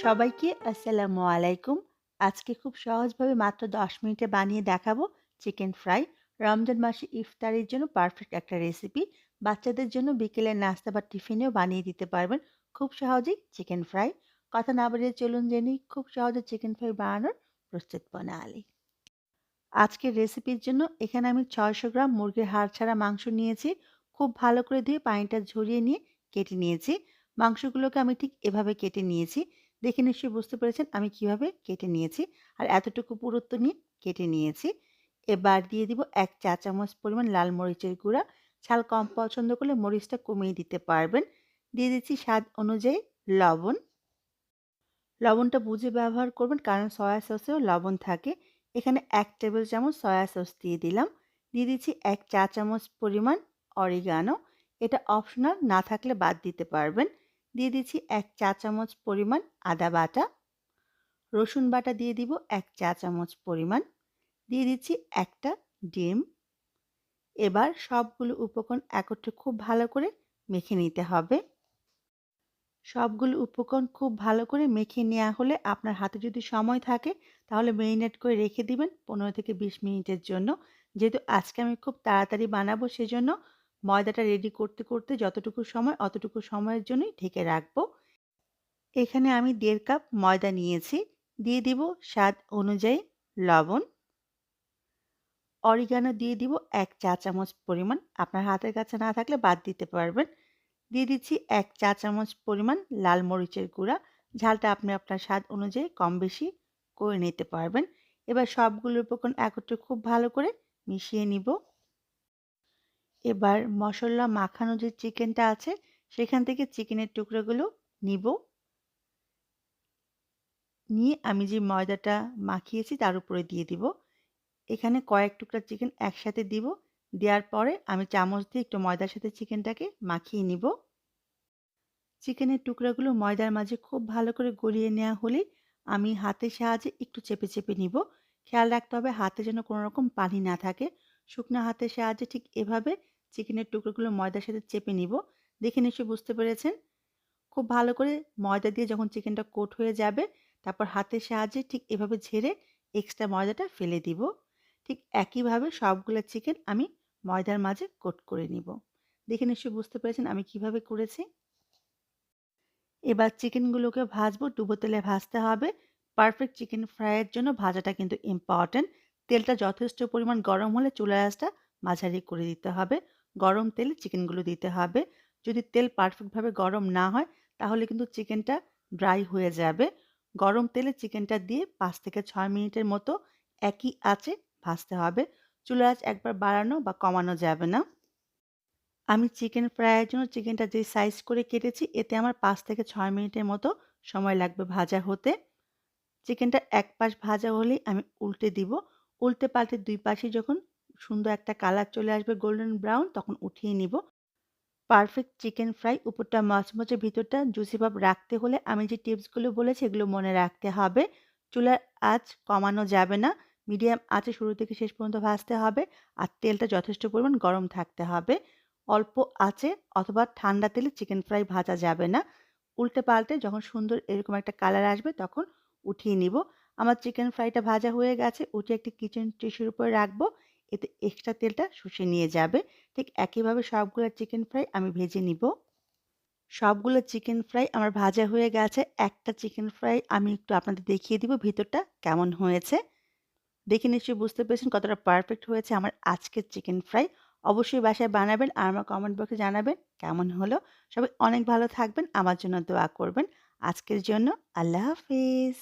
সবাইকে আসসালামু আলাইকুম। আজকে খুব সহজভাবে মাত্র ১০ মিনিটে বানিয়ে দেখাবো চিকেন ফ্রাই। রমজান মাসে ইফতারের জন্য পারফেক্ট একটা রেসিপি। বাচ্চাদের জন্য বিকেলের নাস্তা বা টিফিনেও বানিয়ে দিতে পারবেন খুব সহজেই চিকেন ফ্রাই। কথা না বাড়িয়ে চলুন জেনে খুব সহজে চিকেন ফ্রাই বানানোর প্রস্তুত প্রণালী। আজকের রেসিপির জন্য এখানে আমি ৬০০ গ্রাম মুরগির হাড় ছাড়া মাংস নিয়েছি। খুব ভালো করে ধুয়ে পানিটা ঝরিয়ে নিয়ে কেটে নিয়েছি। মাংসগুলোকে আমি ঠিক এভাবে কেটে নিয়েছি। দেখে নিশ্চয়ই বুঝতে পেরেছেন আমি কীভাবে কেটে নিয়েছি। আর এতটুকু পুরুত্ব নিয়ে কেটে নিয়েছি। এবার দিয়ে দিব এক চা চামচ পরিমাণ লাল মরিচের গুঁড়া। ঝাল কম পছন্দ করলে মরিচটা কমিয়ে দিতে পারবেন। দিয়ে দিচ্ছি স্বাদ অনুযায়ী লবণ। লবণটা বুঝে ব্যবহার করবেন কারণ সয়া সসেও লবণ থাকে। এখানে এক টেবিল চামচ সয়া সস দিয়ে দিলাম। দিয়ে দিচ্ছি ১ চা চামচ পরিমাণ অরিগানো। এটা অপশনাল, না থাকলে বাদ দিতে পারবেন। দিয়ে দিচ্ছি এক চা চামচ পরিমাণ আদা বাটা। রসুন বাটা দিয়ে দিব এক চা চামচ পরিমাণ। দিয়ে দিচ্ছি একটা ডিম। এবার সবগুলো উপকরণ একত্রে খুব ভালো করে মেখে নিতে হবে। সবগুলো উপকরণ খুব ভালো করে মেখে নেওয়া হলে আপনার হাতে যদি সময় থাকে তাহলে মেরিনেট করে রেখে দিবেন পনেরো থেকে বিশ মিনিটের জন্য যেহেতু আজকে আমি খুব তাড়াতাড়ি বানাবো সেজন্য ময়দাটা রেডি করতে করতে যতটুকু সময়, অতটুকু সময়ের জন্যই ঢেকে রাখব। এখানে আমি দেড় কাপ ময়দা নিয়েছি। দিয়ে দিব স্বাদ অনুযায়ী লবণ। অরিগানো দিয়ে দিব এক চা চামচ পরিমাণ। আপনার হাতের কাছে না থাকলে বাদ দিতে পারবেন। দিয়ে দিচ্ছি এক চা চামচ পরিমাণ লাল মরিচের গুঁড়া। ঝালটা আপনি আপনার স্বাদ অনুযায়ী কম বেশি করে নিতে পারবেন। এবার সবগুলো উপকরণ একত্রে খুব ভালো করে মিশিয়ে নিব। এবার মশলা মাখানো যে চিকেনটা আছে, সেখান থেকে চিকেনের টুকরোগুলো নিব। নিয়ে আমি যে ময়দাটা মাখিয়েছি, তার উপরে দিয়ে দিব। এখানে কয়েক টুকরা চিকেন একসাথে দিব। দেওয়ার পরে আমি চামচ দিয়ে একটু ময়দার সাথে চিকেনটাকে মাখিয়ে নিব। চিকেনের টুকরাগুলো ময়দার মাঝে খুব ভালো করে গলিয়ে নেওয়া হলেই আমি হাতের সাহায্যে একটু চেপে চেপে নিব। খেয়াল রাখতে হবে হাতে যেন কোনো রকম পানি না থাকে। শুকনো হাতের সাহায্যে ঠিক এভাবে চিকেনের টুকরোগুলো ময়দার সাথে চেপে নিব। দেখে নিশ্চয়ই বুঝতে পেরেছেন? খুব ভালো করে ময়দা দিয়ে যখন চিকেনটা কোট হয়ে যাবে, তারপর হাতের সাহায্যে ঠিক এভাবে ঝেড়ে এক্সট্রা ময়দাটা ফেলে দিব। ঠিক একইভাবে সবগুলো চিকেন আমি ময়দার মাঝে কোট করে নিব। দেখে নিশ্চয়ই বুঝতে পেরেছেন আমি কীভাবে করেছি? এবার চিকেনগুলোকে ভাজবো। ডুবো তেলে ভাজতে হবে। পারফেক্ট চিকেন ফ্রাইয়ের জন্য ভাজাটা কিন্তু ইম্পর্ট্যান্ট তেলটা যথেষ্ট পরিমাণ গরম হলে চুলা আঁচটা মাঝারি করে দিতে হবে। গরম তেলে চিকেনগুলো দিতে হবে। যদি তেল পারফেক্টভাবে গরম না হয়, তাহলে কিন্তু চিকেনটা ড্রাই হয়ে যাবে। গরম তেলে চিকেনটা দিয়ে পাঁচ থেকে ছয় মিনিটের মতো একই আঁচে ভাজতে হবে। চুলার আঁচ একবার বাড়ানো বা কমানো যাবে না। আমি চিকেন ফ্রাইয়ের জন্য চিকেনটা যে সাইজ করে কেটেছি, এতে আমার পাঁচ থেকে ছয় মিনিটের মতো সময় লাগবে ভাজা হতে। চিকেনটা এক পাশ ভাজা হলেই আমি উল্টে দিব। উল্টে পাল্টে দুই পাশে যখন সুন্দর একটা কালার চলে আসবে গোল্ডেন ব্রাউন তখন উঠিয়ে নিব। পারফেক্ট চিকেন ফ্রাই উপরটা মচমচে ভিতরটা জুসি ভাব রাখতে হলে আমি যে টিপসগুলো বলেছি এগুলো মনে রাখতে হবে। চুলার আঁচ কমানো যাবে না মিডিয়াম আঁচে শুরু থেকে শেষ পর্যন্ত ভাজতে হবে আর তেলটা যথেষ্ট পরিমাণ গরম থাকতে হবে। অল্প আঁচে অথবা ঠান্ডা তেলে চিকেন ফ্রাই ভাজা যাবে না। উল্টে পাল্টে যখন সুন্দর এরকম একটা কালার আসবে তখন উঠিয়ে নিব। আমার চিকেন ফ্রাইটা ভাজা হয়ে গেছে উঠে একটি কিচেন টিস্যুর উপরে রাখব। এতে এক্সট্রা তেলটা শুষে নিয়ে যাবে। ঠিক একইভাবে সবগুলো চিকেন ফ্রাই আমি ভেজে নিব। সবগুলো চিকেন ফ্রাই আমার ভাজা হয়ে গেছে। একটা চিকেন ফ্রাই আমি একটু আপনাদের দেখিয়ে দিব ভিতরটা কেমন হয়েছে। দেখে নিশ্চয়ই বুঝতে পেরেছেন কতটা পারফেক্ট হয়েছে আমার আজকের চিকেন ফ্রাই অবশ্যই বাসায় বানাবেন আর আমার কমেন্ট বক্সে জানাবেন কেমন হলো। সবাই অনেক ভালো থাকবেন, আমার জন্য দোয়া করবেন। আজকের জন্য আল্লাহ হাফিজ।